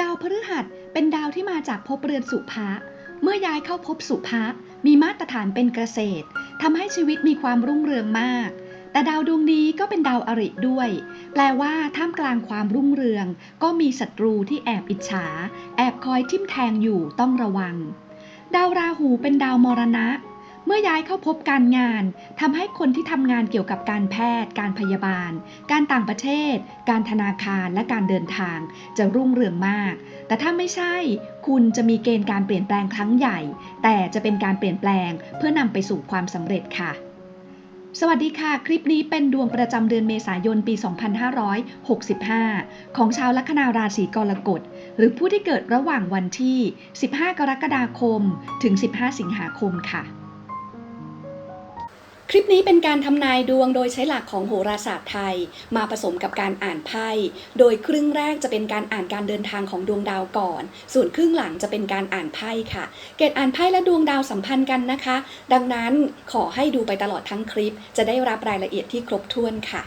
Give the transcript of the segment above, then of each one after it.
ดาวพฤหัสเป็นดาวที่มาจากภพเรือนสุภะ เมื่อย้ายเข้าภพสุภะมีมาตรฐานเป็นเกษตรทำให้ชีวิตมีความรุ่งเรืองมาก แต่ดาวดวงนี้ก็เป็นดาวอริด้วย แปลว่าท่ามกลางความรุ่งเรือง ก็มีศัตรูที่แอบอิจฉา แอบคอยทิ่มแทงอยู่ต้องระวัง ดาวราหูเป็นดาวมรณะ เมื่อย้ายเข้าพบการงานทำให้คนที่ทำงานเกี่ยวกับการแพทย์ การพยาบาล การต่างประเทศ การธนาคารและการเดินทาง จะรุ่งเรืองมาก แต่ถ้าไม่ใช่ คุณจะมีเกณฑ์การเปลี่ยนแปลงครั้งใหญ่ แต่จะเป็นการเปลี่ยนแปลง เพื่อนำไปสู่ความสำเร็จค่ะสวัสดีค่ะ คลิปนี้เป็นดวงประจำเดือนเมษายนปี 2565 ของชาวลัคนาราศีกรกฎ หรือผู้ที่เกิดระหว่างวันที่ 15 กรกฎาคม ถึง 15 สิงหาคมค่ะ ลิปนี้เป็นการทำนายดวงโดยใช้หลักของโหราศาสตร์ไทย มาผสมกับการอ่านไพ่ โดยครึ่งแรกจะเป็นการอ่านการเดินทางของดวงดาวก่อน ส่วนครึ่งหลังจะเป็นการอ่านไพ่ค่ะ เกตอ่านไพ่และดวงดาวสัมพันธ์กันนะคะ ดังนั้นขอให้ดูไปตลอดทั้งคลิป จะได้รับรายละเอียดที่ครบถ้วนค่ะ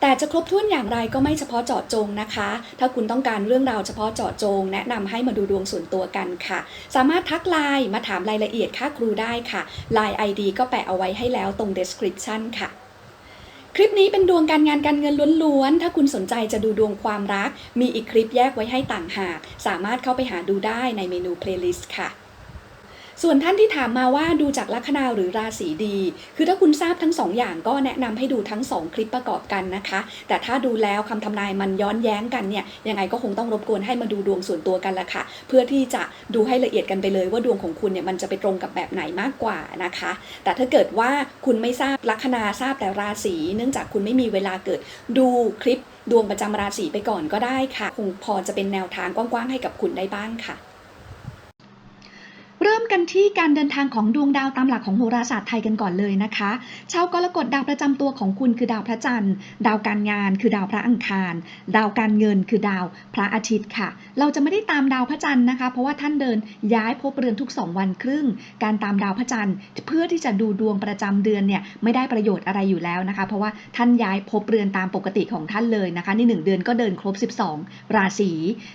แต่จะครบถ้วนอย่างไรก็ไม่เฉพาะเจาะจงนะคะ ถ้าคุณต้องการเรื่องราวเฉพาะเจาะจง แนะนำให้มาดูดวงส่วนตัวกันค่ะ สามารถทักไลน์มาถามรายละเอียดค่าครูได้ค่ะไลน์ ID ก็แปะเอาไว้ให้แล้วตรง description ค่ะคลิปนี้เป็นดวงการงานการเงินล้วนๆ ถ้าคุณสนใจจะดูดวงความรัก มีอีกคลิปแยกไว้ให้ต่างหาก สามารถเข้าไปหาดูได้ในเมนู playlist ค่ะ ส่วนท่านที่ถามมาว่าดูจากลัคนาหรือราศีดี คือถ้าคุณทราบทั้งสองอย่างก็แนะนำให้ดูทั้งสองคลิปประกอบกันนะคะ แต่ถ้าดูแล้วคำทำนายมันย้อนแย้งกันเนี่ยยังไงก็คงต้องรบกวนให้มาดูดวงส่วนตัวกันละค่ะ เพื่อที่จะดูให้ละเอียดกันไปเลยว่าดวงของคุณเนี่ยมันจะไปตรงกับแบบไหนมากกว่านะคะ แต่ถ้าเกิดว่าคุณไม่ทราบลัคนาทราบแต่ราศีเนื่องจากคุณไม่มีเวลาเกิดดูคลิปดวงประจำราศีไปก่อนก็ได้ค่ะ คงพอจะเป็นแนวทางกว้างๆให้กับคุณได้บ้างค่ะ เริ่มกันที่การเดินทางของดวงดาวตามหลักของโหราศาสตร์ไทยกันก่อนเลยนะคะ ชาวกรกฎดาวประจำตัวของคุณคือดาวพระจันทร์ ดาวการงานคือดาวพระอังคาร ดาวการเงินคือดาวพระอาทิตย์ค่ะ เราจะไม่ได้ตามดาวพระจันทร์นะคะ เพราะว่าท่านเดินย้ายภพเรือนทุก 2 วันครึ่ง การตามดาวพระจันทร์ เพื่อที่จะดูดวงประจำเดือนเนี่ยไม่ได้ประโยชน์อะไรอยู่แล้วนะคะ เพราะว่าท่านย้ายภพเรือนตามปกติของท่านเลยนะคะ ในหนึ่งเดือนก็เดินครบ 12 ราศี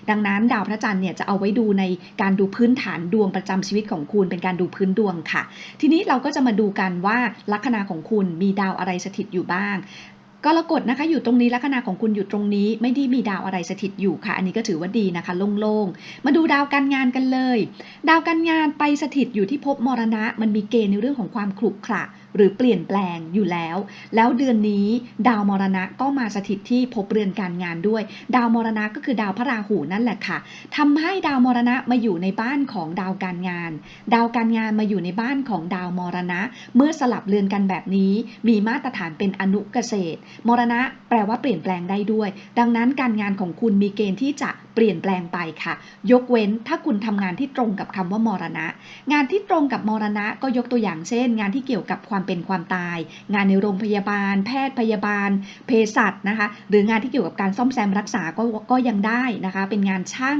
ดังนั้นดาวพระจันทร์เนี่ยจะเอาไว้ดูในการดูพื้นฐานดวงประจำชีวิตของคุณเป็นการดูพื้นดวงค่ะ ทีนี้เราก็จะมาดูกันว่าลัคนาของคุณมีดาวอะไรสถิตอยู่บ้างกรกฎนะคะอยู่ตรงนี้ลัคนาของคุณอยู่ตรงนี้ ไม่ได้มีดาวอะไรสถิตอยู่ค่ะ อันนี้ก็ถือว่าดีนะคะ โล่งๆ มาดูดาวการงานกันเลย ดาวการงานไปสถิตอยู่ที่ภพมรณะ มันมีเกณฑ์ในเรื่องของความขรุขระหรือเปลี่ยนแปลงอยู่แล้ว แล้วเดือนนี้ดาวมรณะก็มาสถิตที่ภพเรือนการงานด้วย ดาวมรณะก็คือดาวพระราหูนั่นแหละค่ะทำให้ดาวมรณะมาอยู่ในบ้านของดาวการงาน ดาวการงานมาอยู่ในบ้านของดาวมรณะ เมื่อสลับเรือนกันแบบนี้ มีมาตรฐานเป็นอนุเกษตร มรณะแปลว่าเปลี่ยนแปลงได้ด้วย ดังนั้นการงานของคุณมีเกณฑ์ที่จะเปลี่ยนแปลงไปค่ะ ยกเว้นถ้าคุณทำงานที่ตรงกับคำว่ามรณะ งานที่ตรงกับมรณะก็ยกตัวอย่างเช่น งานที่เกี่ยวกับความเป็นความตาย งานในโรงพยาบาล แพทย์พยาบาลเภสัชนะคะ หรืองานที่เกี่ยวกับการซ่อมแซมรักษาก็ก็ยังได้นะคะ เป็นงานช่าง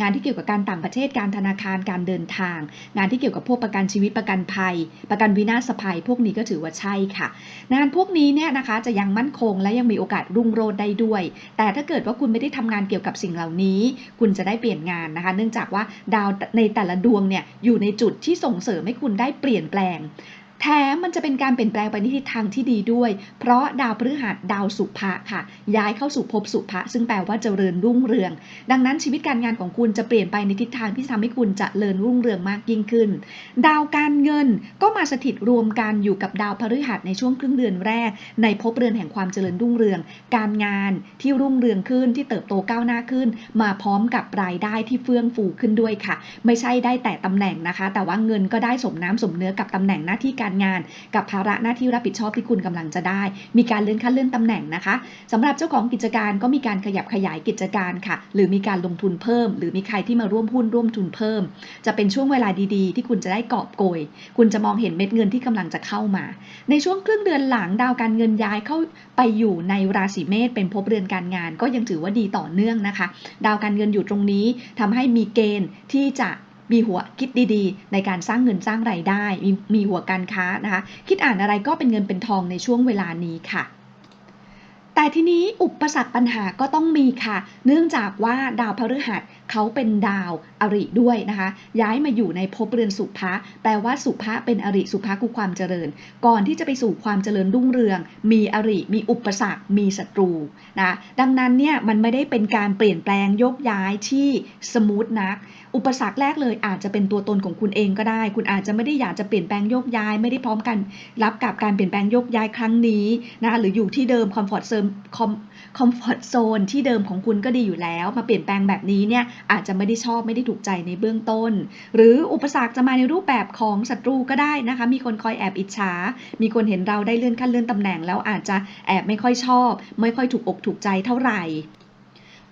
งานที่เกี่ยวกับการต่างประเทศการธนาคารการเดินทาง งานที่เกี่ยวกับพวกประกันชีวิตประกันภัย ประกันวินาศภัย พวกนี้ก็ถือว่าใช่ค่ะ งานพวกนี้เนี่ยนะคะจะยังมั่นคงและยังมีโอกาสรุ่งโรจน์ได้ด้วย แต่ถ้าเกิดว่าคุณไม่ได้ทำงานเกี่ยวกับสิ่งเหล่านี้ คุณจะได้เปลี่ยนงานนะคะ เนื่องจากว่าดาวในแต่ละดวงเนี่ยอยู่ในจุดที่ส่งเสริมให้คุณได้เปลี่ยนแปลง แถมมันจะเป็นการเปลี่ยนแปลงไปในทิศทางที่ดีด้วย เพราะดาวพฤหัสดาวสุภะค่ะ ย้ายเข้าสู่ภพสุภะซึ่งแปลว่าเจริญรุ่งเรือง ดังนั้นชีวิตการงานของคุณจะเปลี่ยนไปในทิศทางที่ทำให้คุณจเจริญรุ่งเรืองมากยิ่งขึ้น ดาวการเงินก็มาสถิตรวมกันอยู่กับดาวพฤหัสในช่วงครึ่งเดือนแรก ในภพเรือนแห่งความเจริญรุ่งเรือง การงานที่รุ่งเรืองขึ้นที่เติบโตก้าวหน้าขึ้น มาพร้อมกับรายได้ที่เฟื่องฟูขึ้นด้วยค่ะ ไม่ใช่ได้แต่ตำแหน่งนะคะ แต่ว่าเงินก็ได้สมน้ำสมเนื้อกับตำแหน่งหน้าที่การงาน กับภาระหน้าที่รับผิดชอบที่คุณกำลังจะได้ มีการเลื่อนขั้นเลื่อนตำแหน่งนะคะสำหรับเจ้าของกิจการก็มีการขยับขยายกิจการค่ะ หรือมีการลงทุนเพิ่ม หรือมีใครที่มาร่วมหุ้นร่วมทุนเพิ่ม จะเป็นช่วงเวลาดีๆ ที่คุณจะได้กอบโกย คุณจะมองเห็นเม็ดเงินที่กำลังจะเข้ามา ในช่วงครึ่งเดือนหลังดาวการเงินย้ายเข้าไปอยู่ในราศีเมษเป็นภพเรือนการงาน ก็ยังถือว่าดีต่อเนื่องนะคะ ดาวการเงินอยู่ตรงนี้ทำให้มีเกณฑ์ที่จะ มีหัวคิดดีๆ ในการสร้างเงินสร้างไรายได้ มีมีหัวการค้านะคะ คิดอ่านอะไรก็เป็นเงินเป็นทองในช่วงเวลานี้ค่ะแต่ทีนี้อุปสรรคปัญหาก็ต้องมีค่ะ เนื่องจากว่าดาวพฤหัสเขาเป็นดาวอริด้วยนะคะ ย้ายมาอยู่ในภพเรือนสุภะแปลว่าสุภะเป็นอริสุภะคือความเจริญ ก่อนที่จะไปสู่ความเจริญรุ่งเรือง มีอริ มีอุปสรรค มีศัตรูนะดังนั้นเนี่ยมันไม่ได้เป็นการเปลี่ยนแปลงยกย้ายที่สมูทนัก อุปสรรคแรกเลยอาจจะเป็นตัวตนของคุณเองก็ได้ คุณอาจจะไม่ได้อยากจะเปลี่ยนแปลงโยกย้าย ไม่ได้พร้อมกัน รับกับการเปลี่ยนแปลงโยกย้ายครั้งนี้นะคะหรืออยู่ที่เดิมคอมฟอร์ตเซนคอมคอมฟอร์ตโซนที่เดิมของคุณก็ดีอยู่แล้ว มาเปลี่ยนแปลงแบบนี้เนี่ยอาจจะไม่ได้ชอบไม่ได้ถูกใจในเบื้องต้น หรืออุปสรรคจะมาในรูปแบบของศัตรูก็ได้นะคะ มีคนคอยแอบอิจฉา มีคนเห็นเราได้เลื่อนขั้นเลื่อนตำแหน่ง แล้วอาจจะแอบไม่ค่อยชอบ ไม่ค่อยถูกอกถูกใจเท่าไหร่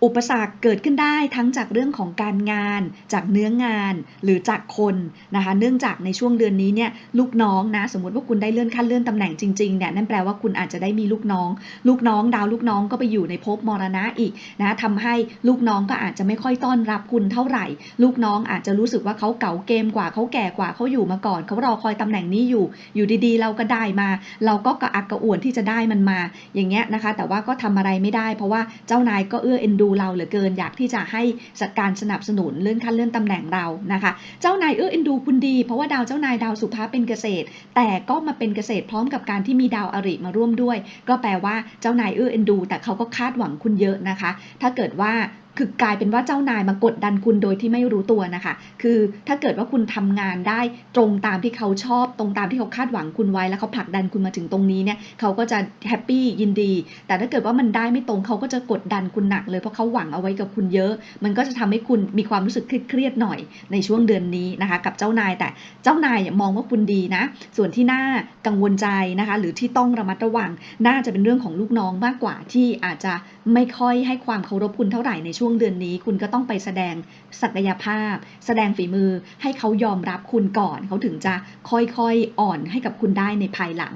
อุปสรรคเกิดขึ้นได้ทั้งจากเรื่องของการงาน จากเนื้องานหรือจากคนนะคะ เนื่องจากในช่วงเดือนนี้เนี่ยลูกน้องนะสมมติว่าคุณได้เลื่อนขั้นเลื่อนตำแหน่งจริงๆเนี่ยนั่นแปลว่าคุณอาจจะได้มีลูกน้อง ลูกน้องดาวลูกน้องก็ไปอยู่ในภพมรณะอีกนะทำให้ลูกน้องก็อาจจะไม่ค่อยต้อนรับคุณเท่าไหร่ ลูกน้องอาจจะรู้สึกว่าเขาเก่าเกมกว่าเขาแก่กว่าเขาอยู่มาก่อนเขารอคอยตำแหน่งนี้อยู่ อยู่ดีๆ เราก็ได้มา เราก็กระอักกระอ่วนที่จะได้มันมา อย่างเงี้ยนะคะ แต่ว่าก็ทำอะไรไม่ได้ เพราะว่าเจ้านายก็เอื้อเอ็นดูเราเหลือเกิน อยากที่จะให้จัดการสนับสนุนเลื่อนขั้นเลื่อนตำแหน่งเรานะคะ เจ้านายเอื้อเอ็นดูคุณดีเพราะว่าดาวเจ้านายดาวสุภาเป็นเกษตร แต่ก็มาเป็นเกษตรพร้อมกับการที่มีดาวอริมาร่วมด้วย ก็แปลว่าเจ้านายเอื้อเอ็นดู แต่เขาก็คาดหวังคุณเยอะนะคะ ถ้าเกิดว่า คือกลายเป็นว่าเจ้านายมากดดันคุณโดยที่ไม่รู้ตัวนะคะ คือถ้าเกิดว่าคุณทำงานได้ตรงตามที่เขาชอบ ตรงตามที่เขาคาดหวังคุณไว้แล้วเขาผลักดันคุณมาถึงตรงนี้เนี่ยเขาก็จะแฮปปี้ยินดี แต่ถ้าเกิดว่ามันได้ไม่ตรงเขาก็จะกดดันคุณหนักเลยเพราะเขาหวังเอาไว้กับคุณเยอะ มันก็จะทำให้คุณมีความรู้สึกเครียดหน่อยในช่วงเดือนนี้นะคะ กับเจ้านายแต่เจ้านายมองว่าคุณดีนะ ส่วนที่น่ากังวลใจนะคะ หรือที่ต้องระมัดระวัง น่าจะเป็นเรื่องของลูกน้องมากกว่าที่อาจจะไม่ค่อยให้ความเคารพคุณเท่าไหร่ในช่วงงเดือนนี้คุณก็ต้องไปแสดงศักยภาพ แสดงฝีมือให้เขายอมรับคุณก่อน เขาถึงจะค่อยๆอ่อนให้กับคุณได้ในภายหลัง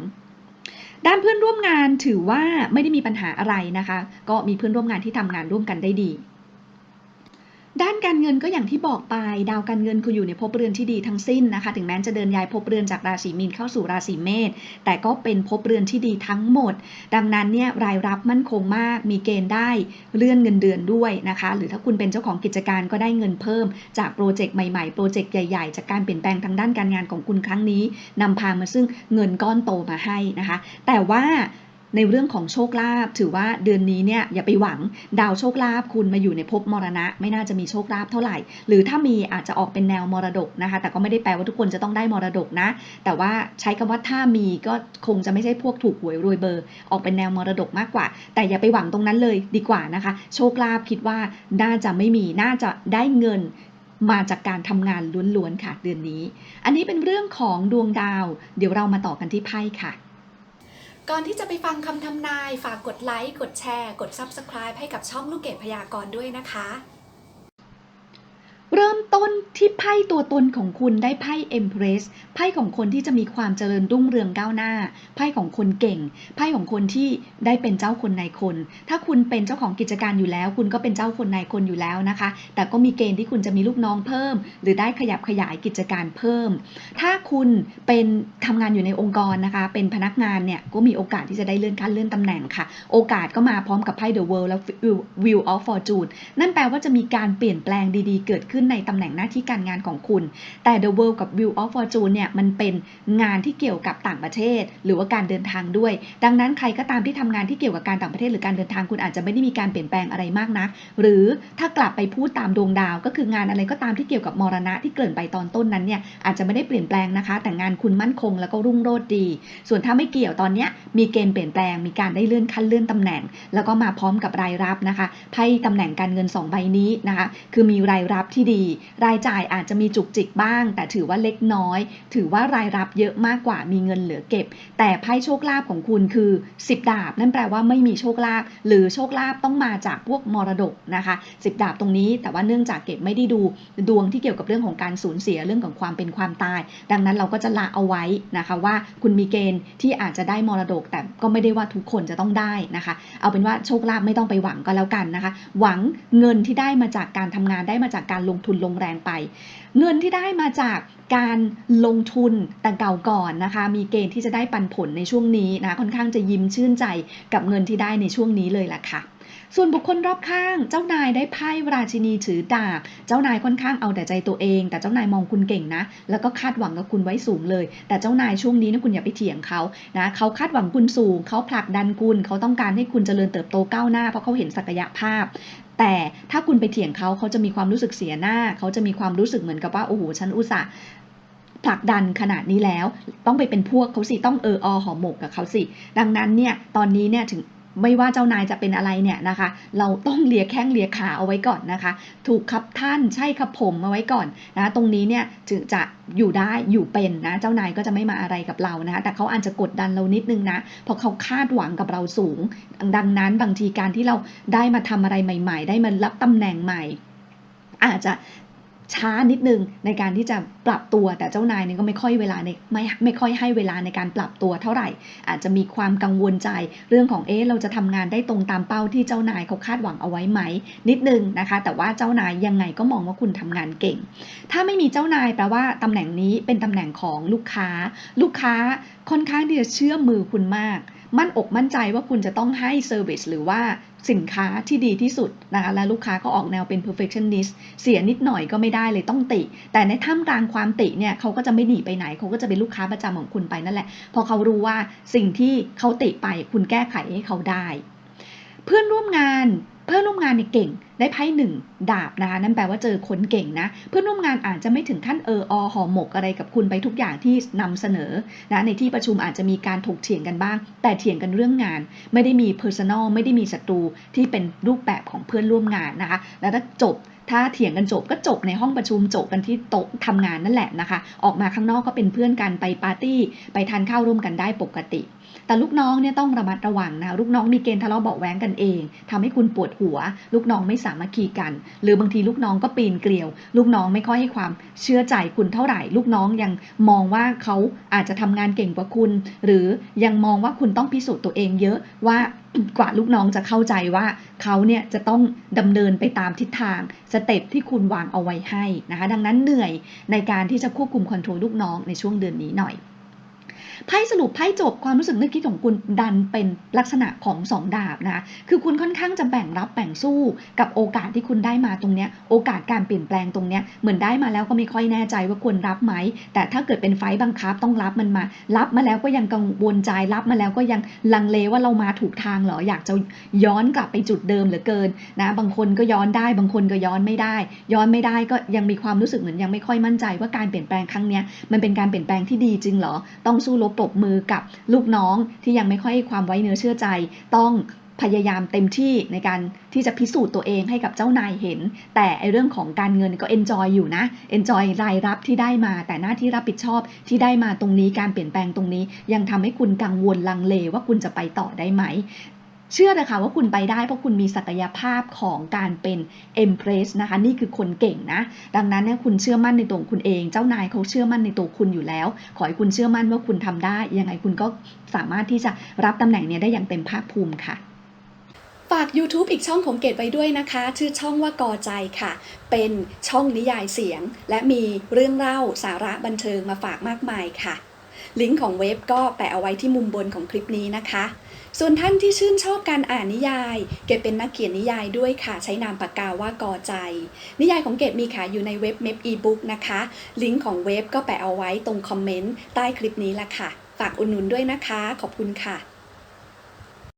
ด้านเพื่อนร่วมงานถือว่าไม่ได้มีปัญหาอะไรนะคะ ก็มีเพื่อนร่วมงานที่ทำงานร่วมกันได้ดี ด้านการเงินก็อย่างที่บอกไป ดาวการเงินคืออยู่ในภพเรือนที่ดีทั้งสิ้นนะคะ ถึงแม้จะเดินย้ายภพเรือนจากราศีมีนเข้าสู่ราศีเมษแต่ก็เป็นภพเรือนที่ดีทั้งหมด ดังนั้นเนี่ยรายรับมั่นคงมาก มีเกณฑ์ได้เลื่อนเงินเดือนด้วยนะคะ หรือถ้าคุณเป็นเจ้าของกิจการก็ได้เงินเพิ่ม จากโปรเจกต์ใหม่ๆ โปรเจกต์ใหญ่ๆ จากการเปลี่ยนแปลงทางด้านการงานของคุณครั้งนี้นำพามาซึ่งเงินก้อนโตมาให้นะคะ แต่ว่า ในเรื่องของโชคลาภถือว่าเดือนนี้เนี่ยอย่าไปหวังดาวโชคลาภคุณมาอยู่ในภพมรณะ ไม่น่าจะมีโชคลาภเท่าไหร่ หรือถ้ามีอาจจะออกเป็นแนวมรดกนะคะ แต่ก็ไม่ได้แปลว่าทุกคนจะต้องได้มรดกนะ แต่ว่าใช้คำว่าถ้ามีก็คงจะไม่ใช่พวกถูกหวยรวยเบอร์ ออกเป็นแนวมรดกมากกว่า แต่อย่าไปหวังตรงนั้นเลยดีกว่านะคะ โชคลาภคิดว่าน่าจะไม่มีน่าจะได้เงินมาจากการทำงานล้วนๆค่ะเดือนนี้ อันนี้เป็นเรื่องของดวงดาว เดี๋ยวเรามาต่อกันที่ไพ่ค่ะ ก่อนที่จะไปฟังคำทำนาย ฝากกดไลค์ กดแชร์ กด Subscribe ให้กับช่องลูกเกดพยากรณ์ด้วยนะคะ ที่ไพ่ตัวตนของคุณได้ไพ่ Empress ไพ่ของคนที่จะมีความเจริญรุ่งเรืองก้าวหน้า ไพ่ของคนเก่ง ไพ่ของคนที่ได้เป็นเจ้าคนนายคน ถ้าคุณเป็นเจ้าของกิจการอยู่แล้ว คุณก็เป็นเจ้าคนนายคนอยู่แล้วนะคะ แต่ก็มีเกณฑ์ที่คุณจะมีลูกน้องเพิ่ม หรือได้ขยับขยายกิจการเพิ่ม ถ้าคุณเป็นทำงานอยู่ในองค์กรนะคะ เป็นพนักงานเนี่ยก็มีโอกาสที่จะได้เลื่อนขั้นเลื่อนตำแหน่งค่ะ โอกาสก็มาพร้อมกับไพ่ The World และ Wheel of Fortune นั่นแปลว่าจะมีการเปลี่ยนแปลงดีๆ เกิดขึ้นในตำแหน่งหน้าที่การงานของคุณ แต่ The World กับ Wheel of Fortune เนี่ยมันเป็นงานที่เกี่ยวกับต่างประเทศ หรือว่าการเดินทางด้วย ดังนั้นใครก็ตามที่ทำงานที่เกี่ยวกับการต่างประเทศหรือการเดินทางคุณอาจจะไม่ได้มีการเปลี่ยนแปลงอะไรมากนัก หรือถ้ากลับไปพูดตามดวงดาว ก็คืองานอะไรก็ตามที่เกี่ยวกับมรณะที่เกริ่นไปตอนต้นนั้นเนี่ยอาจจะไม่ได้เปลี่ยนแปลงนะคะ แต่งานคุณมั่นคงแล้วก็รุ่งโรจน์ดี ส่วนถ้าไม่เกี่ยวตอนนี้มีเกณฑ์เปลี่ยนแปลง มีการได้เลื่อนขั้นเลื่อนตำแหน่ง แล้วก็มาพร้อมกับรายรับนะคะไพ่ตำแหน่งการเงิน2ใบนี้นะคะ คือมีรายรับที่ดี รายจ่ายอาจจะมีจุกจิกบ้าง แต่ถือว่าเล็กน้อย ถือว่ารายรับเยอะมากกว่ามีเงินเหลือเก็บ แต่ไพ่โชคลาภของคุณคือ 10 ดาบ นั่นแปลว่าไม่มีโชคลาภหรือโชคลาภต้องมาจากพวกมรดกนะคะ10 ดาบตรงนี้ แต่ว่าเนื่องจากเก็บไม่ได้ดูดวงที่เกี่ยวกับเรื่องของการสูญเสียเรื่องของความเป็นความตาย ดังนั้นเราก็จะละเอาไว้นะคะว่าคุณมีเกณฑ์ที่อาจจะได้มรดก แต่ก็ไม่ได้ว่าทุกคนจะต้องได้นะคะ เอาเป็นว่าโชคลาภไม่ต้องไปหวังก็แล้วกันนะคะ หวังเงินที่ได้มาจากการทำงานได้มาจากการลงทุนลงแรงไปเงินที่ได้มาจากการลงทุนแต่เก่าก่อนนะคะ มีเกณฑ์ที่จะได้ปันผลในช่วงนี้นะค่อนข้างจะยิ้มชื่นใจกับเงินที่ได้ในช่วงนี้เลยล่ะค่ะส่วนบุคคลรอบข้าง เจ้านายได้ไพ่ราชินีถือดาบ เจ้านายค่อนข้างเอาแต่ใจตัวเอง แต่เจ้านายมองคุณเก่งนะ แล้วก็คาดหวังกับคุณไว้สูงเลย แต่เจ้านายช่วงนี้นะคุณอย่าไปเถียงเขานะเขาคาดหวังคุณสูง เขาผลักดันคุณ เขาต้องการให้คุณเจริญเติบโตก้าวหน้าเพราะเขาเห็นศักยภาพ แต่ถ้าคุณไปเถียงเขาเขาจะมีความรู้สึกเสียหน้า เขาจะมีความรู้สึกเหมือนกับว่าโอ้โหฉันอุตส่าห์ผลักดันขนาดนี้แล้ว ต้องไปเป็นพวกเขาสิต้องเอออหอหมกกับเขาสิ ดังนั้นเนี่ยตอนนี้เนี่ยถึง ไม่ว่าเจ้านายจะเป็นอะไรเนี่ยนะคะ เราต้องเลียแข้งเลียขาเอาไว้ก่อนนะคะ ถูกครับท่านใช่ครับผมเอาไว้ก่อนนะตรงนี้เนี่ยถึงจะอยู่ได้อยู่เป็นนะเจ้านายก็จะไม่มาอะไรกับเรานะคะแต่เขาอาจจะกดดันเรานิดนึงนะเพราะเขาคาดหวังกับเราสูง ดังนั้นบางทีการที่เราได้มาทำอะไรใหม่ ๆ ได้มารับตำแหน่งใหม่อาจจะ ช้านิดนึงในการที่จะปรับตัวแต่เจ้านายเนี่ยก็ไม่ค่อยเวลาในไม่ไม่ค่อยให้เวลาในการปรับตัวเท่าไหร่ อาจจะมีความกังวลใจเรื่องของเอ๊ะเราจะทำงานได้ตรงตามเป้าที่เจ้านายเขาคาดหวังเอาไว้ไหม นิดนึงนะคะ แต่ว่าเจ้านายยังไงก็มองว่าคุณทำงานเก่ง ถ้าไม่มีเจ้านายแปลว่าตำแหน่งนี้เป็นตำแหน่งของลูกค้า ลูกค้าค่อนข้างที่จะเชื่อมือคุณมาก มั่นอกมั่นใจว่าคุณจะต้องให้เซอร์วิสหรือว่าสินค้าที่ดีที่สุดนะคะและลูกค้าก็ออกแนวเป็น perfectionist เสียนิดหน่อยก็ไม่ได้เลยต้องติ แต่ในท่ามกลางความติเนี่ยเขาก็จะไม่หนีไปไหน เขาก็จะเป็นลูกค้าประจำของคุณไปนั่นแหละ พอเขารู้ว่าสิ่งที่เขาติไปคุณแก้ไขให้เขาได้ เพื่อนร่วมงาน เพื่อนร่วมงานเนี่ยเก่งได้ไพ่หนึ่งดาบนะคะนั่นแปลว่าเจอคนเก่งนะ เพื่อนร่วมงานอาจจะไม่ถึงขั้นเอออหอหมกอะไรกับคุณไปทุกอย่างที่นำเสนอนะในที่ประชุมอาจจะมีการถกเถียงกันบ้าง แต่เถียงกันเรื่องงาน ไม่ได้มี personal ไม่ได้มีศัตรูที่เป็นรูปแบบของเพื่อนร่วมงานนะคะ แล้วถ้าจบถ้าเถียงกันจบก็จบในห้องประชุมจบกันที่โต๊ะทำงานนั่นแหละนะคะ ออกมาข้างนอกก็เป็นเพื่อนกันไปปาร์ตี้ ไปทานข้าวร่วมกันได้ปกติ แต่ลูกน้องเนี่ยต้องระมัดระวังนะลูกน้องมีเกณฑ์ทะเลาะเบาะแว้งกันเองทำให้คุณปวดหัว ลูกน้องไม่สามัคคีกัน หรือบางทีลูกน้องก็ปีนเกลียว ลูกน้องไม่ค่อยให้ความเชื่อใจคุณเท่าไหร่ ลูกน้องยังมองว่าเขาอาจจะทำงานเก่งกว่าคุณ หรือยังมองว่าคุณต้องพิสูจน์ตัวเองเยอะว่ากว่าลูกน้องจะเข้าใจว่าเขาเนี่ยจะต้องดำเนินไปตามทิศทางสเต็ปที่คุณวางเอาไว้ให้นะคะดังนั้นเหนื่อยในการที่จะควบคุมคอนโทรลลูกน้องในช่วงเดือนนี้หน่อย ไพ่สรุปไพ่จบความรู้สึกนึกคิดของคุณดันเป็นลักษณะของสองดาบนะคือคุณค่อนข้างจะแบ่งรับแบ่งสู้กับโอกาสที่คุณได้มาตรงเนี้ยโอกาสการเปลี่ยนแปลงตรงเนี้ยเหมือนได้มาแล้วก็ไม่ค่อยแน่ใจว่าควรรับไหม แต่ถ้าเกิดเป็นไฟบังคับต้องรับมันมา รับมาแล้วก็ยังกังวลใจรับมาแล้วก็ยังลังเลว่าเรามาถูกทางเหรออยากจะย้อนกลับไปจุดเดิมเหลือเกินนะบางคนก็ย้อนได้บางคนก็ย้อนไม่ได้ ย้อนไม่ได้ก็ยังมีความรู้สึกเหมือนยังไม่ค่อยมั่นใจว่าการเปลี่ยนแปลงครั้งเนี้ยมันเป็นการเปลี่ยนแปลงที่ดีจริงเหรอต้องสู้รบปรบมือกับลูกน้องที่ยังไม่ค่อยความไว้เนื้อเชื่อใจ ต้องพยายามเต็มที่ในการที่จะพิสูจน์ตัวเองให้กับเจ้านายเห็น แต่ไอเรื่องของการเงินก็เอนจอยอยู่นะเอนจอยรายรับที่ได้มา แต่หน้าที่รับผิดชอบที่ได้มาตรงนี้การเปลี่ยนแปลงตรงนี้ ยังทำให้คุณกังวลลังเลว่าคุณจะไปต่อได้ไหม เชื่อนะคะว่าคุณไปได้เพราะคุณมีศักยภาพของการเป็น Empress นะคะ นี่คือคนเก่งนะ ดังนั้นเนี่ยคุณเชื่อมั่นในตัวคุณเอง เจ้านายเขาเชื่อมั่นในตัวคุณอยู่แล้ว ขอให้คุณเชื่อมั่นว่าคุณทำได้ ยังไงคุณก็สามารถที่จะรับตำแหน่งนี้ได้อย่างเต็มภาคภูมิค่ะฝาก YouTube อีกช่องของเกดไว้ด้วยนะคะ ชื่อช่องว่ากอใจค่ะ เป็นช่องนิยายเสียง และมีเรื่องเล่าสาระบันเทิงมาฝากมากมายค่ะ ลิงก์ของเว็บก็แปะเอาไว้ที่มุมบนของคลิปนี้นะคะ ส่วนท่านที่ชื่นชอบการอ่านนิยาย เกดเป็นนักเขียนนิยายด้วยค่ะ ใช้นามปากกาว่ากอใจ นิยายของเกดมีขายอยู่ในเว็บเมพอีบุ๊กนะคะ ลิงก์ของเว็บก็แปะเอาไว้ตรงคอมเมนต์ใต้คลิปนี้ละค่ะ ฝากอุดหนุนด้วยนะคะ ขอบคุณค่ะ